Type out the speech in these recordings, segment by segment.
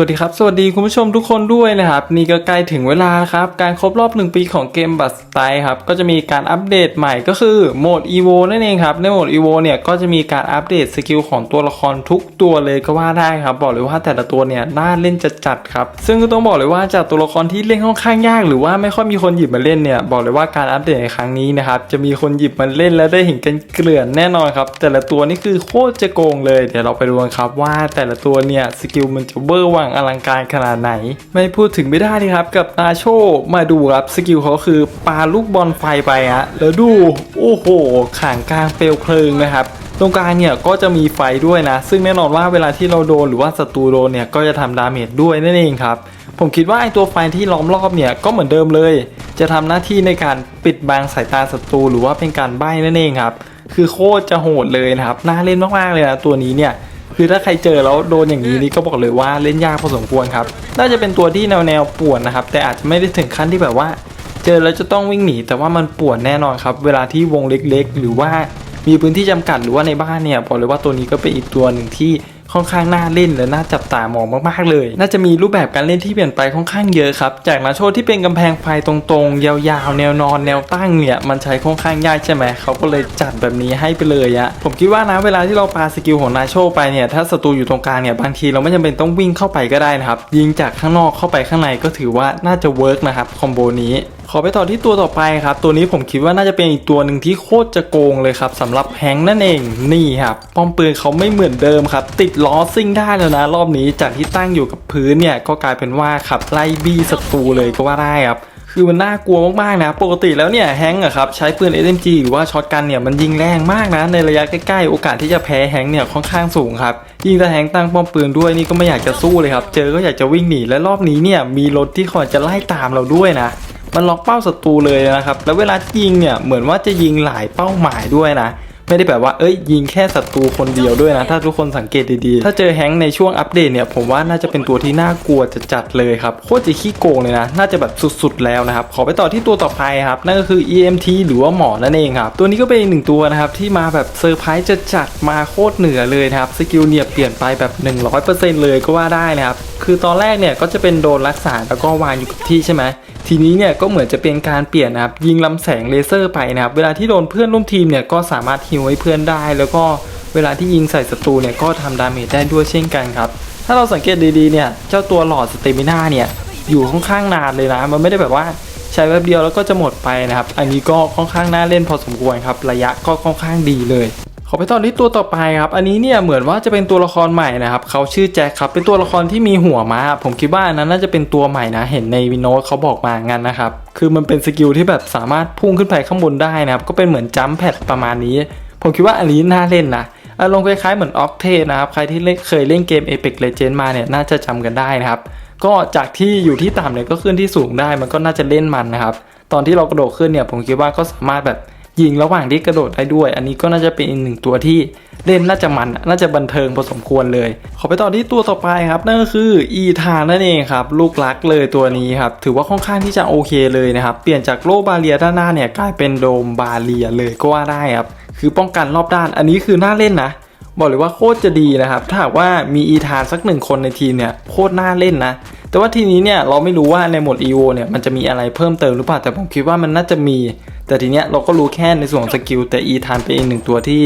วัสดีครับ สวัสดีคุณผู้ชมทุกคนด้วยนะครับ นี่ก็ใกล้ถึงเวลาครับ การครบรอบ 1 ปีของเกมบัสไตครับ ก็จะมีการอัปเดตใหม่ก็คือโหมด EVO นั่นเองครับ ในโหมด EVO เนี่ยก็จะมีการอัปเดตสกิลของตัวละครทุกตัวเลยก็ว่าได้ครับ บอกเลยว่าแต่ละตัวเนี่ยน่าเล่นจัดจัดๆครับ ซึ่งก็ต้องบอกเลยว่าจากตัวละครที่เล่นค่อนข้างยาก หรือว่าไม่ค่อยมีคนหยิบมาเล่นเนี่ยบอกเลยว่าการอัปเดตในครั้งนี้นะครับจะมีคนหยิบมาเล่นแล้วได้เห็นกันเกลื่อนแน่นอนครับแต่ละตัวนี่คือโคตรจะโกงเลยเดี๋ยวเราไปดูกันครับว่าแต่ละตัวเนี่ยสกิลมันจะเบอร์วังอลังการขนาดไหน ไม่พูดถึงไม่ได้เลยครับ กับนาโชมาดูครับสกิลเขาคือปาลูกบอลไฟไปฮะแล้วดู โอ้โหขางกลางเปลวเพลิงนะครับตรงกลางเนี่ยก็จะมีไฟด้วยนะ ซึ่งแน่นอนว่าเวลาที่เราโดนหรือว่าศัตรูโดนเนี่ยก็จะทำดาเมจด้วยนั่นเองครับ ผมคิดว่าไอตัวไฟที่ล้อมรอบเนี่ยก็เหมือนเดิมเลย จะทำหน้าที่ในการปิดบังสายตาศัตรูหรือว่าเป็นการใบ้นั่นเองครับ คือโคตรจะโหดเลยนะครับ น่าเล่นมากๆเลยนะตัวนี้เนี่ย คือถ้าใครเจอแล้วโดนอย่างนี้นี่ก็บอกเลยว่าเล่นยากพอสมควรครับ น่าจะเป็นตัวที่แนวแนวๆป่วนนะครับ แต่อาจจะไม่ได้ถึงขั้นที่แบบว่า เจอแล้วจะต้องวิ่งหนี แต่ว่ามันป่วนแน่นอนครับ เวลาที่วงเล็กๆ หรือว่ามีพื้นที่จำกัดหรือว่าในบ้านเนี่ยบอกเลยว่าตัวนี้ก็เป็นอีกตัวหนึ่งที่ ค่อนข้างน่าเล่นและน่าจับตามองมากๆเลย น่าจะมีรูปแบบการเล่นที่เปลี่ยนไปค่อนข้างเยอะครับ จากนาโชที่เป็นกำแพงไฟตรงๆ ยาวๆ แนวนอนแนวตั้งเนี่ยมันใช้ค่อนข้างยากใช่ไหมเขาก็เลยจัดแบบนี้ให้ไปเลยอะผมคิดว่านะเวลาที่เราปาสกิลของนาโชไปเนี่ยถ้าศัตรูอยู่ตรงกลางเนี่ยบางทีเราไม่จำเป็นต้องวิ่งเข้าไปก็ได้นะครับยิงจากข้างนอกเข้าไปข้างในก็ถือว่าน่าจะเวิร์กนะครับคอมโบนี้ ขอไปต่อที่ตัวต่อไปครับ ตัวนี้ผมคิดว่าน่าจะเป็นอีกตัวหนึ่งที่โคตรจะโกงเลยครับสำหรับแฮงค์นั่นเองนี่ครับป้อมปืนเขาไม่เหมือนเดิมครับ ติดล้อซิ่งได้แล้วนะ รอบนี้จากที่ตั้งอยู่กับพื้นเนี่ยก็กลายเป็นว่าขับไล่บี้ศัตรูเลยก็ว่าได้ครับคือมันน่ากลัวมากๆนะ ปกติแล้วเนี่ยแฮงก์อะครับใช้ปืน SMG หรือว่าช็อตกันเนี่ยมันยิงแรงมากนะ ในระยะใกล้ๆ โอกาสที่จะแพ้แฮงก์เนี่ยค่อนข้างสูงครับ ยิงถ้าแฮงก์ตั้งป้อมปืนด้วยนี่ก็ไม่อยากจะสู้เลยครับ เจอก็อยากจะวิ่งหนีและรอบนี้เนี่ยมีรถที่คอยจะไล่ตามเราด้วยนะ มันล็อกเป้าศัตรูเลยนะครับ แล้วเวลายิงเนี่ยเหมือนว่าจะยิงหลายเป้าหมายด้วยนะไม่ได้แบบว่า เอ้ย ยิงแค่ศัตรูคนเดียวด้วยนะ ถ้าทุกคนสังเกตดีๆ ถ้าเจอแฮงค์ในช่วงอัปเดตเนี่ย ผมว่าน่าจะเป็นตัวที่น่ากลัวจะจัดเลยครับ โคตรจะขี้โกงเลยนะ น่าจะแบบสุดๆแล้วนะครับ ขอไปต่อที่ตัวต่อไปครับ นั่นก็คือ EMT หรือว่าหมอนั่นเองครับ ตัวนี้ก็เป็นอีกหนึ่งตัวนะครับ ที่มาแบบเซอร์ไพรส์จะจัดมาโคตรเหนือเลยนะครับ สกิลเนี่ยเปลี่ยนไปแบบ 100%เลยก็ว่าได้นะครับ คือตอนแรกเนี่ยก็จะเป็นโดนรักษาแล้วก็วางอยู่กับที่ใช่ไหม ทีนี้เนี่ยก็เหมือนจะเป็นการเปลี่ยนนะครับยิงลำแสงเลเซอร์ไปนะครับเวลาที่โดนเพื่อนร่วมทีมเนี่ยก็สามารถฮิวให้เพื่อนได้ แล้วก็เวลาที่ยิงใส่ศัตรูเนี่ยก็ทำดาเมจได้ด้วยเช่นกันครับถ้าเราสังเกตดีๆเนี่ยเจ้าตัวหลอดสเตมิน่าเนี่ยอยู่ค่อนข้างนานเลยนะมันไม่ได้แบบว่าใช้แป๊บเดียวแล้วก็จะหมดไปนะครับ อันนี้ก็ค่อนข้างน่าเล่นพอสมควรครับ ระยะก็ค่อนข้างดีเลย ขอไปต่อที่ตัวต่อไปครับ อันนี้เนี่ยเหมือนว่าจะเป็นตัวละครใหม่นะครับเขาชื่อแจ็คครับ เป็นตัวละครที่มีหัวม้าผมคิดว่าอันนั้นน่าจะเป็นตัวใหม่นะ เห็นในวินโนเขาบอกมางั้นนะครับ คือมันเป็นสกิลที่แบบสามารถพุ่งขึ้นไปข้างบนได้นะครับ ก็เป็นเหมือนจัมป์แพดประมาณนี้ ผมคิดว่าอันนี้น่าเล่นนะอารมณ์คล้ายๆเหมือนออกเทนะครับ ใครที่เล่นเคยเล่นเกม Apex Legends มาเนี่ยน่าจะจำกันได้นะครับ ก็จากที่อยู่ที่ต่ำเนี่ยก็ขึ้นที่สูงได้ มันก็น่าจะเล่นมันนะครับ ตอนที่เรากระโดดขึ้นเนี่ยผมคิดว่าก็สามารถแบบ ยิงระหว่างที่กระโดดได้ด้วย อันนี้ก็น่าจะเป็นอีกหนึ่งตัวที่เล่นน่าจะมันน่าจะบันเทิงพอสมควรเลย ขอไปต่อที่ตัวต่อไปครับนั่นก็คืออีธานนั่นเองครับลูกรักเลยตัวนี้ครับถือว่าค่อนข้างที่จะโอเคเลยนะครับเปลี่ยนจากโลบาเรียด้านหน้าเนี่ยกลายเป็นโดมบาเรียเลยก็ว่าได้ครับคือป้องกันรอบด้าน อันนี้คือน่าเล่นนะบอกเลยว่าโคตรจะดีนะครับถ้าหากว่ามีอีธานสักหนึ่งคนในทีมเนี่ยโคตรน่าเล่นนะแต่ว่าทีนี้เนี่ยเราไม่รู้ว่าในหมด EVO เนี่ยมันจะมีอะไรเพิ่มเติมหรือเปล่าแต่ผมคิดว่ามันน่าจะมี แต่ทีเนี้ยเราก็รู้แค่ในส่วนของสกิลแต่อีธานเป็นอีกหนึ่งตัวที่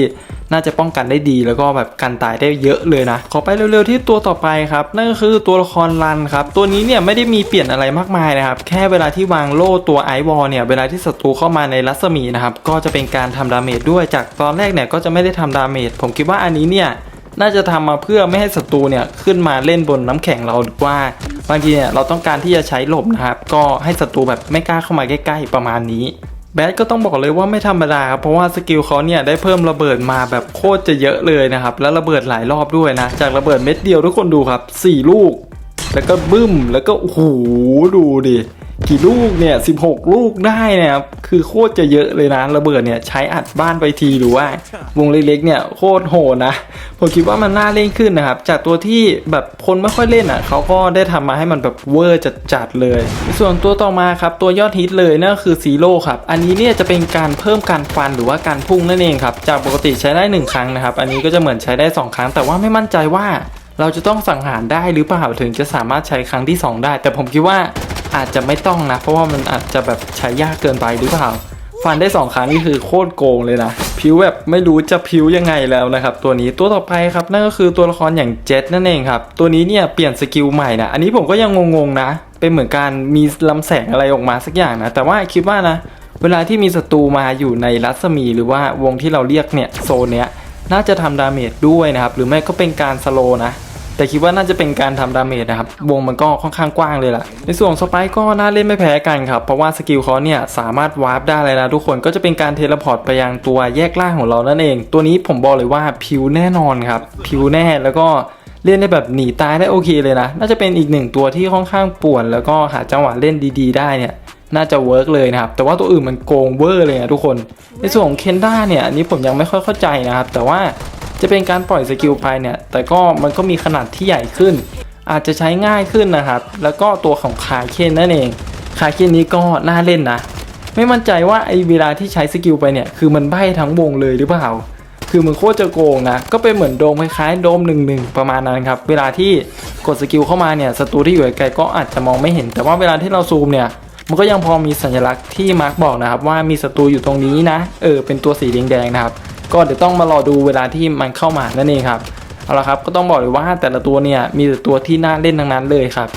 น่าจะป้องกันได้ดีแล้วก็แบบกันตายได้เยอะเลยนะ ขอไปเร็วๆที่ตัวต่อไปครับนั่นก็คือตัวละครรันครับ ตัวนี้เนี่ยไม่ได้มีเปลี่ยนอะไรมากมายนะครับ แค่เวลาที่วางโล่ตัวไอวอลเนี่ยเวลาที่ศัตรูเข้ามาในรัศมีนะครับก็จะเป็นการทำดาเมจด้วยจากตอนแรกเนี่ยก็จะไม่ได้ทำดาเมจผมคิดว่าอันนี้เนี่ยน่าจะทำมาเพื่อไม่ให้ศัตรูเนี่ยขึ้นมาเล่นบนน้ำแข็งเราหรือว่า บางทีเนี่ยเราต้องการที่จะใช้หลบนะครับ ก็ให้ศัตรูแบบไม่กล้าเข้ามาใกล้ ๆ ประมาณนี้ แบทก็ต้องบอกเลยว่าไม่ธรรมดาครับ เพราะว่าสกิลเขาเนี่ยได้เพิ่มระเบิดมาแบบโคตรจะเยอะเลยนะครับ แล้วระเบิดหลายรอบด้วยนะ จากระเบิดเม็ดเดียวทุกคนดูครับ 4 ลูก แล้วก็บึ้ม แล้วก็โอ้โหดูดิกี่ลูกเนี่ย 16 ลูกได้นะครับ คือโคตรจะเยอะเลยนะ ระเบิดเนี่ยใช้อัดบ้านไปทีหรือว่าวงเล็กๆเนี่ยโคตรโหดนะ ผมคิดว่ามันน่าเล่นขึ้นนะครับ จากตัวที่แบบคนไม่ค่อยเล่นอะเขาก็ได้ทำมาให้มันแบบเวอร์จัดๆเลย ส่วนตัวต่อมาครับ ตัวยอดฮิตเลยนั่นก็คือซีโร่ครับ อันนี้เนี่ยจะเป็นการเพิ่มการฟันหรือว่าการพุ่งนั่นเองครับ จากปกติใช้ได้ 1 ครั้งนะครับ อันนี้ก็จะเหมือนใช้ได้ 2 ครั้ง แต่ว่าไม่มั่นใจว่า เราจะต้องสังหารได้หรือเปล่าถึงจะสามารถใช้ครั้งที่ 2 ได้ แต่ผมคิดว่าอาจจะไม่ต้องนะ เพราะว่ามันอาจจะแบบใช้ยากเกินไปหรือเปล่า ฟันได้ 2 ครั้งนี่คือโคตรโกงเลยนะผิวแบบไม่รู้จะผิวยังไงแล้วนะครับ ตัวนี้ตัวต่อไปครับนั่นก็คือตัวละครอย่างเจ็ตนั่นเองครับ ตัวนี้เนี่ยเปลี่ยนสกิลใหม่นะอันนี้ผมก็ยังงงๆนะ เป็นเหมือนการมีลำแสงอะไรออกมาสักอย่างนะแต่ว่าคิดว่านะ เวลาที่มีศัตรูมาอยู่ในรัศมีหรือว่าวงที่เราเรียกเนี่ยโซนเนี้ย น่าจะทำดาเมจด้วยนะครับ หรือไม่ก็เป็นการสโลนะ แต่คิดว่าน่าจะเป็นการทำดาเมจนะครับ วงมันก็ค่อนข้างกว้างเลยล่ะ ในส่วนของสไปก็น่าเล่นไม่แพ้กันครับ เพราะว่าสกิลเขาเนี่ยสามารถวาร์ปได้เลยนะทุกคน ก็จะเป็นการเทเลพอร์ตไปยังตัวแยกล่างของเรานั่นเอง ตัวนี้ผมบอกเลยว่าผิวแน่นอนครับผิวแน่แล้วก็เล่นได้แบบหนีตายได้โอเคเลยนะ น่าจะเป็นอีกหนึ่งตัวที่ค่อนข้างป่วน แล้วก็หาจังหวะเล่นดี ๆ ได้เนี่ย น่าจะเวิร์กเลยนะครับ แต่ว่าตัวอื่นมันโกงเวอร์เลยนะทุกคน ในส่วนของเคนด้าเนี่ยอันนี้ผมยังไม่ค่อยเข้าใจนะครับ แต่ว่าจะเป็นการปล่อยสกิลไปเนี่ย แต่ก็มันก็มีขนาดที่ใหญ่ขึ้น อาจจะใช้ง่ายขึ้นนะครับ แล้วก็ตัวของคาเคนนั่นเองคาเคนนี้ก็น่าเล่นนะ ไม่มั่นใจว่าไอ้เวลาที่ใช้สกิลไปเนี่ย คือมันใบ้ทั้งวงเลยหรือเปล่า คือมันโคตรจะโกงนะ ก็เป็นเหมือนโดมคล้ายๆโดมหนึ่งหนึ่งประมาณนั้นครับ เวลาที่กดสกิลเข้ามาเนี่ยศัตรูที่อยู่ไกลๆก็อาจจะมองไม่เห็น แต่ว่าเวลาที่เราซูมเนี่ย มันก็ยังพอมีสัญลักษณ์ที่มาร์กบอกนะครับว่ามีศัตรูอยู่ตรงนี้นะ เออ เป็นตัวสีแดงๆนะครับ ก็เดี๋ยวต้องมารอดูเวลาที่มันเข้ามานั่นเองครับ เอาละครับ ก็ต้องบอกเลยว่าแต่ละตัวเนี่ยมีแต่ตัวที่น่าเล่นทั้งนั้นเลยครับ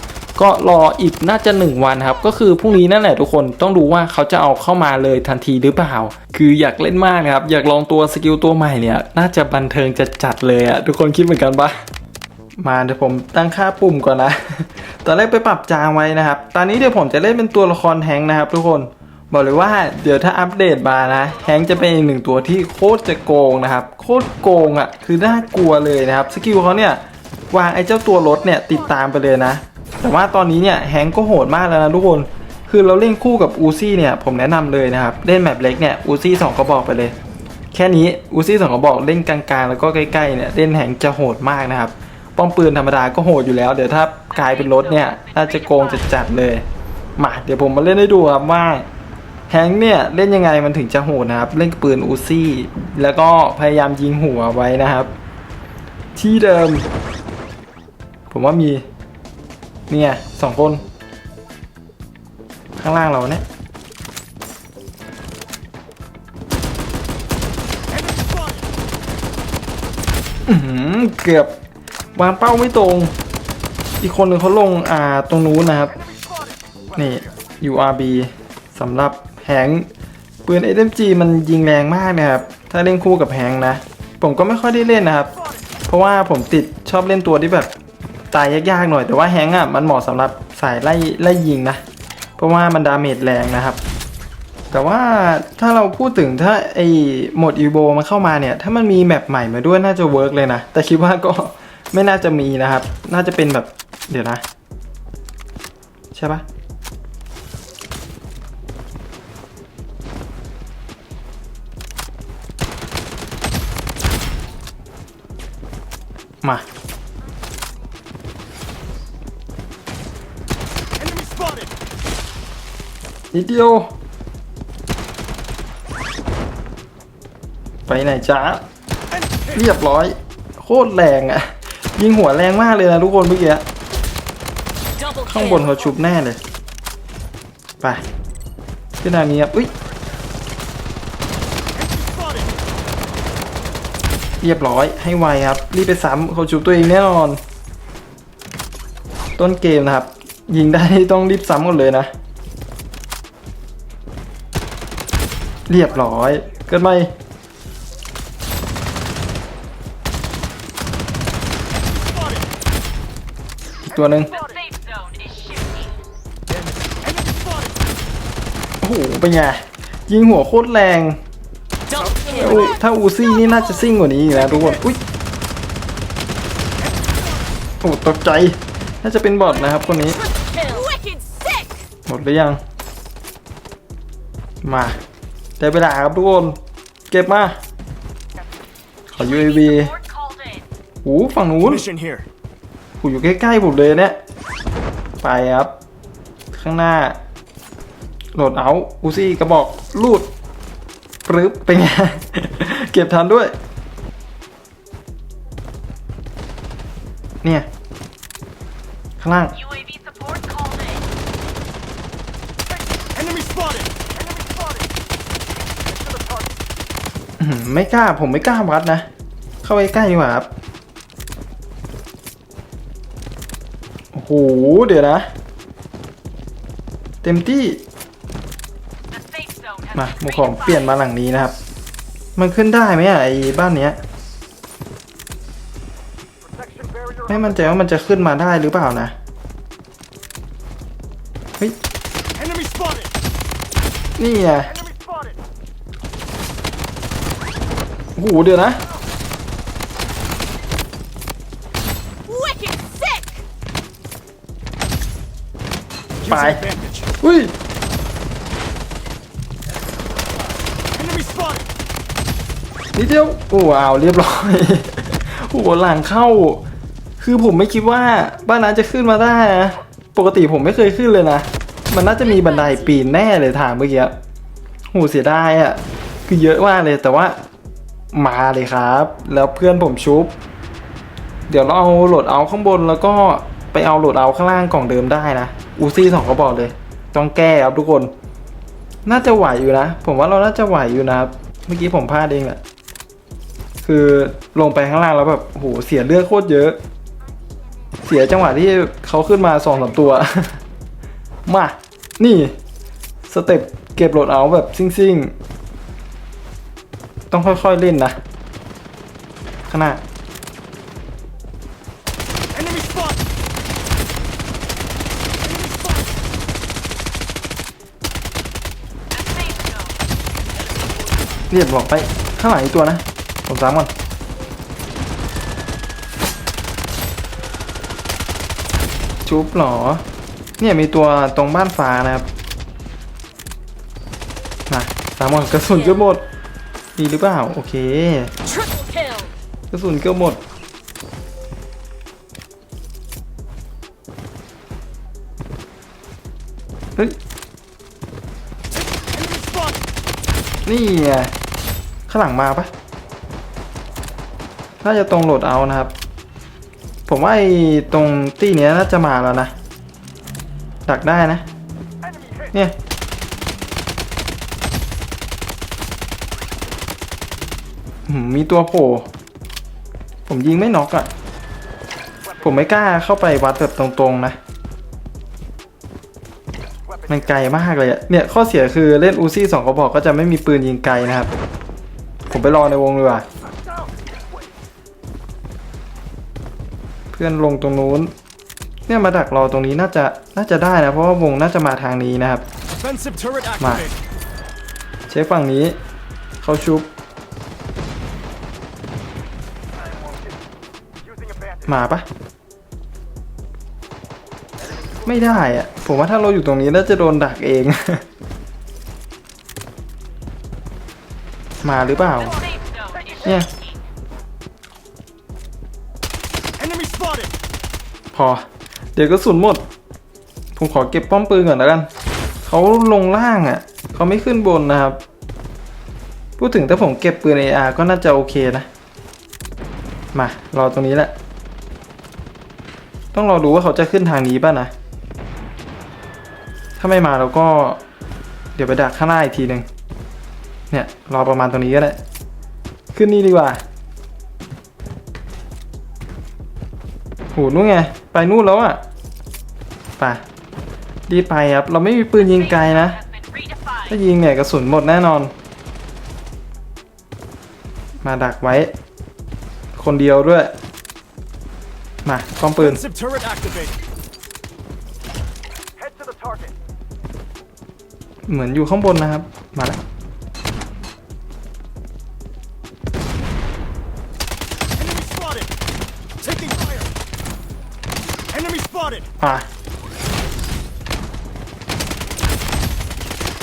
ก็รออีกน่าจะ 1 วันครับ ก็คือพรุ่งนี้นั่นแหละทุกคน ต้องดูว่าเขาจะเอาเข้ามาเลยทันทีหรือเปล่า คืออยากเล่นมากครับ อยากลองตัวสกิลตัวใหม่เนี่ย น่าจะบันเทิงจะจัดเลยอะทุกคนคิดเหมือนกันปะ มาเดี๋ยวผมตั้งค่าปุ่มก่อนนะ ตอนแรกไปปรับจางไว้นะครับ ตอนนี้เดี๋ยวผมจะเล่นเป็นตัวละครแฮงค์นะครับ ทุกคน บอกเลยว่าเดี๋ยวถ้าอัปเดตมานะ แฮงค์จะเป็นอีกหนึ่งตัวที่โคตรจะโกงนะครับ โคตรโกงอะ่ะ คือน่ากลัวเลยนะครับ สกิลเขาเนี่ยวางไอ้เจ้าตัวรถเนี่ยติดตามไปเลยนะ แต่ว่าตอนนี้เนี่ยแฮงก์ก็โหดมากแล้วนะทุกคน คือเราเล่นคู่กับอูซี่เนี่ยผมแนะนำเลยนะครับ เล่นแมปเล็กเนี่ยอูซี่สองกระบอกไปเลย แค่นี้อูซี่สองกระบอกเล่นกลางๆ แล้วก็ใกล้ๆเนี่ยเล่นแฮงก์จะโหดมากนะครับ ป้อมปืนธรรมดาก็โหดอยู่แล้ว เดี๋ยวถ้ากลายเป็นรถเนี่ยน่าจะโกงจัดๆเลยมาเดี๋ยวผมมาเล่นให้ดูครับว่าแฮงเนี่ยเล่นยังไงมันถึงจะโหดนะครับ เล่นปืนอูซี่ แล้วก็พยายามยิงหัวไว้นะครับ ที่เดิม ผมว่ามีเนี่ยสองคน ข้างล่างเราเนี่ยเกือบ วางเป้าไม่ตรง อีกคนหนึ่งเขาลงอ่าตรงนู้นนะครับ นี่ URB สำหรับแฮงปืน SMG มันยิงแรงมากนะครับ ถ้าเล่นคู่กับแฮงนะ ผมก็ไม่ค่อยได้เล่นนะครับ เพราะว่าผมติดชอบเล่นตัวที่แบบตายยากๆหน่อย แต่ว่าแฮงอะมันเหมาะสำหรับสายไล่ไล่ยิงนะ เพราะว่ามันดาเมจแรงนะครับ แต่ว่าถ้าเราพูดถึงถ้าไอโหมดอีโบมันเข้ามาเนี่ย ถ้ามันมีแมปใหม่มาด้วยน่าจะเวิร์กเลยนะ แต่คิดว่าก็ ไม่น่าจะมีนะครับ น่าจะเป็นแบบ เดี๋ยวนะ ใช่ปะมา Enemy spotted! นิดเดียว ไปไหนจ้า เรียบร้อย โคตรแรงอะ ยิงหัวแรงมากเลยนะทุกคนเมื่อกี้ Double ข้างบน kill. เขาชุบแน่เลย ไปขึ้นทางนี้ครับอุ้ย spotted! เรียบร้อยให้ไวครับ รีบไปซ้ำเขาชุบตัวเองแน่นอน ต้นเกมนะครับ ยิงได้ต้องรีบซ้ำหมดเลยนะ เรียบร้อย เกิดไหมอีก ตัวหนึ่งโอ้โหเป็นไงยิงหัวโคตรแรงถ้าอูถ้าอูซี่นี่น่าจะซิ่งกว่านี้อีกนะทุกคนอุ้ยโอ้ตกใจ น่าจะเป็นบอทนะครับคนนี้หมดหรือยัง มาได้เวลาครับทุกคน เก็บมา ขอ UAV Support called in. หูฝั่งนู้น อยู่ใกล้ๆผมเลยเนี่ย ไปครับ ข้างหน้า โหลดเอาอูซี่กระบอกลูดปรึ๊บเป็นไง เก็บทันด้วย เนี่ย ข้างล่าง UAV support called in. Enemy spotted! Enemy spotted! Head to the target. อื้อหือไม่กล้าผมไม่กล้าวัดนะ เข้าไปใกล้ดีกว่าครับ โอ้โหเดี๋ยวนะ เต็มที่ มาหมูของเปลี่ยนมาหลังนี้นะครับ มันขึ้นได้ไหมอะไอ้บ้านเนี้ย ไม่มั่นใจว่ามันจะขึ้นมาได้หรือเปล่านะ เฮ้ย นี่ไงโอ้โหเดี๋ยวนะ Use Bye. advantage. อุ้ย Enemy spotted! นิดเดียวโอ้ว้าวเรียบร้อย โอ้โหหลังเข้า คือผมไม่คิดว่าบ้านนั้นจะขึ้นมาได้นะปกติผมไม่เคยขึ้นเลยนะ มันน่าจะมีบันไดปีนแน่เลยทางเมื่อกี้โหเสียดายอะ่ะ คือเยอะมากเลยแต่ว่ามาเลยครับ แล้วเพื่อนผมชุบ เดี๋ยวเราเอาโหลดเอาข้างบนแล้วก็ไปเอาโหลดเอาข้างล่างกล่องเดิมได้นะ อูซี่สองก็บอกเลย ต้องแก้ครับทุกคน น่าจะไหวอยู่นะ ผมว่าเราน่าจะไหวอยู่นะครับ เมื่อกี้ผมพลาดเองแหละ คือลงไปข้างล่างแล้วแบบโหเสียเลือดโคตรเยอะ เสียจังหวะที่เขาขึ้นมาสองสามตัว มา นี่ สเต็ปเก็บโหลดเอาแบบซิ่งๆ ต้องค่อยๆเล่นนะ ขนา Enemy spotted! Enemy spotted! The safe zone. เรียบบอกไป ข้างหลังอีกตัวนะ ผมซ้ำก่อนชุบเหรอ เนี่ยมีตัวตรงบ้านฟ้านะครับมาสามหมดกระสุนเกือบหมด ดีหรือเปล่า โอเค Triple kill! กระสุนเกือบหมด นี่ไงข้างหลังมาปะน่าจะตรงโหลดเอานะครับ ผมว่าไอ้ตรงตี้เนี้ยน่าจะมาแล้วนะ ดักได้นะ เนี่ยมมีตัวโผล่ ผมยิงไม่น็อกอะ่ะ ผมไม่กล้าเข้าไปวัดแบบตรงๆนะ มันไกลมากเลยอะเนี่ยข้อเสียคือเล่นอูซี่สองกระบอกก็จะไม่มีปืนยิงไกลนะครับ ผมไปรอในวงดีกว่า Down! เพื่อนลงตรงนู้น เนี่ยมาดักรอตรงนี้น่าจะน่าจะได้นะเพราะว่าวงน่าจะมาทางนี้นะครับ Offensive turret Ma. activated! เช็คฝั่งนี้เขาชุบ Using advantage. มาปะ ไม่ได้อะผมว่าถ้าเราอยู่ตรงนี้น่าจะโดนดักเอง มาหรือเปล่า The safe zone is Yeah. shaking. Enemy spotted! พอ เดี๋ยวกระสุนหมด ผมขอเก็บป้อมปืนก่อนแล้วกัน เขาลงล่างอะ่ะ เขาไม่ขึ้นบนนะครับ พูดถึงถ้าผมเก็บปืน AR ก็น่าจะโอเคนะ มา รอตรงนี้แหละ ต้องรอดูว่าเขาจะขึ้นทางนี้ป่ะนะ ถ้าไม่มาเราก็ เดี๋ยวไปดักข้างหน้าอีกทีหนึ่งเนี่ย รอประมาณตรงนี้ก็ได้ ขึ้นนี่ดีกว่าโหนู่นไง ไปนู่นแล้วอะไปรีบไปครับ เราไม่มีปืนยิงไกลนะ ถ้ายิงเนี่ยกระสุนหมดแน่นอน มาดักไว้ คนเดียวด้วย มาป้อมปืน Offensive turret activated! Head to the target! เหมือนอยู่ข้างบนนะครับ มาแล้ว Enemy spotted! Taking fire! Enemy spotted! อะ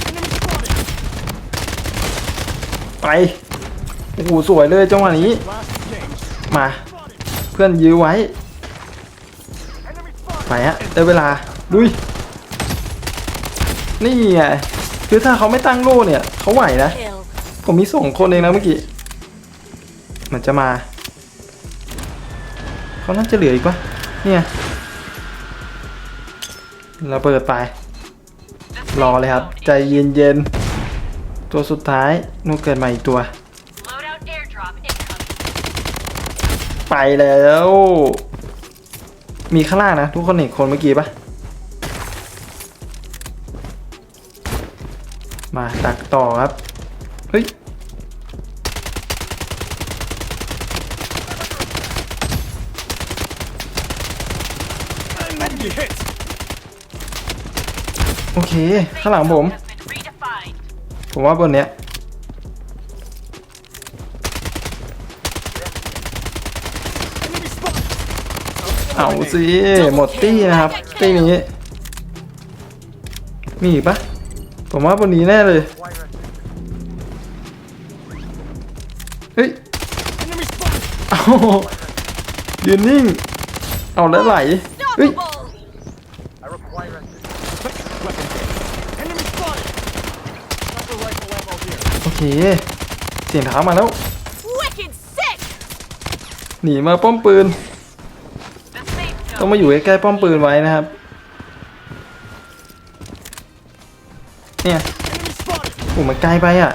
Enemy spotted! ไป โอ้โห สวยเลยจังหวะนี้ Last engaged. มา Spotted! เพื่อนยื้อไว้ Enemy spotted! ไปฮะได้เวลาลุยนี่ไง คือถ้าเขาไม่ตั้งโล่เนี่ยเขาไหวนะ ผมมีส่งคนเองนะเมื่อกี้ มันจะมา เขาน่าจะเหลืออีกปะเนี่ยเระเบิดไป รอเลยครับ ใจเย็นๆตัวสุดท้ายนู่นเกิดมาอีกตัว ไปแล้ว มีข้างล่างนะ ทุกคนเห็นคนเมื่อกี้ปะ มาตักต่อครับ เฮ้ย โอเค ข้างหลังผม ผมว่าบนเนี้ยเอาสิ หมดตี้นะครับ ตี้นี้ มีปะ ผมว่าบนนี้แน่เลย เฮ้ย Enemy spot. เอายืนนิ่ง เอาแล้วไหล เฮ้ย Enemy spotted. Sniper rifle ammo here. โอเค เสียงเท้ามาแล้ว Wicked sick. หนีมาป้อมปืน The safe ต้อง zone. มาอยู่ใกล้ๆป้อมปืนไว้นะครับ ไกลไปอะ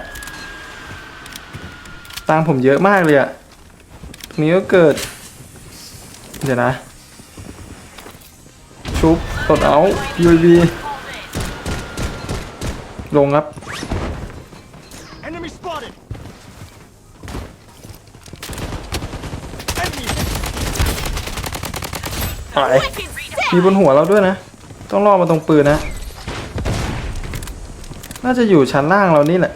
ตังค์ผมเยอะมากเลยอะตรงนี้ก็เกิด เดี๋ยวนะ ชุบกดเอา UAV All in. ลงครับ Enemy spotted. Enemy. ไป Wicked sick. มีบนหัวเราด้วยนะ ต้องล่อมาตรงปืนนะ น่าจะอยู่ชั้นล่างเรานี่แหละ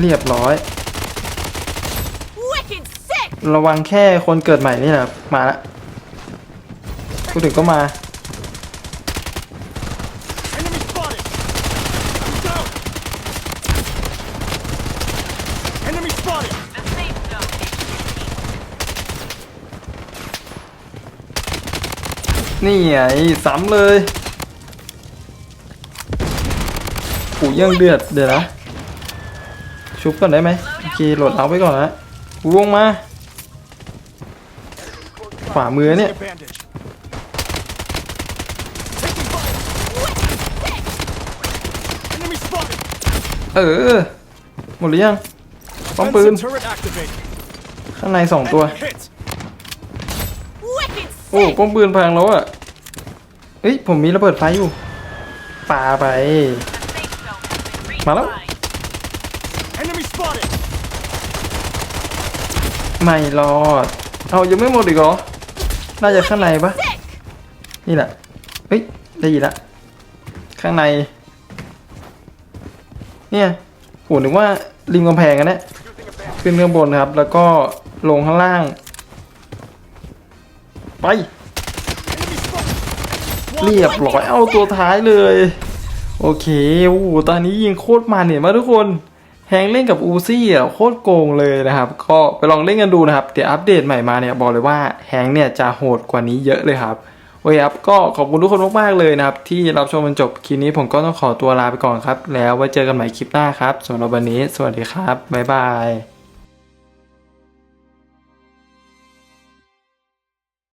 เรียบร้อย Wicked sick. ระวังแค่คนเกิดใหม่นี่แหละมาละพูดถึงก็มา Enemy spotted. Down. Enemy spotted. The safe zone is นี่ไงซ้ำเลยผูยังเดือดเดี๋ยวนะชุบก่อนได้ไหมโอเคโหลดเอาไว้ก่อนนะวงมาขวามือเนี่ยเออหมดหรือยังป้อมปืนข้างในสองตัว โอ้ sick. ป้อมปืนพังแล้วอะเฮ้ยผมมีระเบิดไฟอยู่ปาไป The safe zone has been Malo. redefined. Enemy spotted. ไม่รอด เอายังไม่หมดอีกเหรอ น่าจะข้างในปะ Sick. นี่แหละ เฮ้ย ได้ยินละ ข้างใน เนี่ยโหนึกว่าริมกำแพงกันเนี่ยขึ้นข้างบนครับ แล้วก็ลงข้างล่าง ไป เรียบร้อยเอาตัวท้ายเลย โอเคโอ้ตอนนี้ยิงโคตรมันเห็นไหมทุกคนแฮงเล่นกับอูซี่อะโคตรโกงเลยนะครับ ก็ไปลองเล่นกันดูนะครับ เดี๋ยวอัปเดตใหม่มาเนี่ยบอกเลยว่าแฮงเนี่ยจะโหดกว่านี้เยอะเลยครับโอเคครับก็ขอบคุณทุกคนมากๆเลยนะครับ ที่รับชมจนจบคลิปนี้ผมก็ต้องขอตัวลาไปก่อนครับ แล้วไว้เจอกันใหม่คลิปหน้าครับสำหรับวันนี้ สวัสดีครับบ๊ายบาย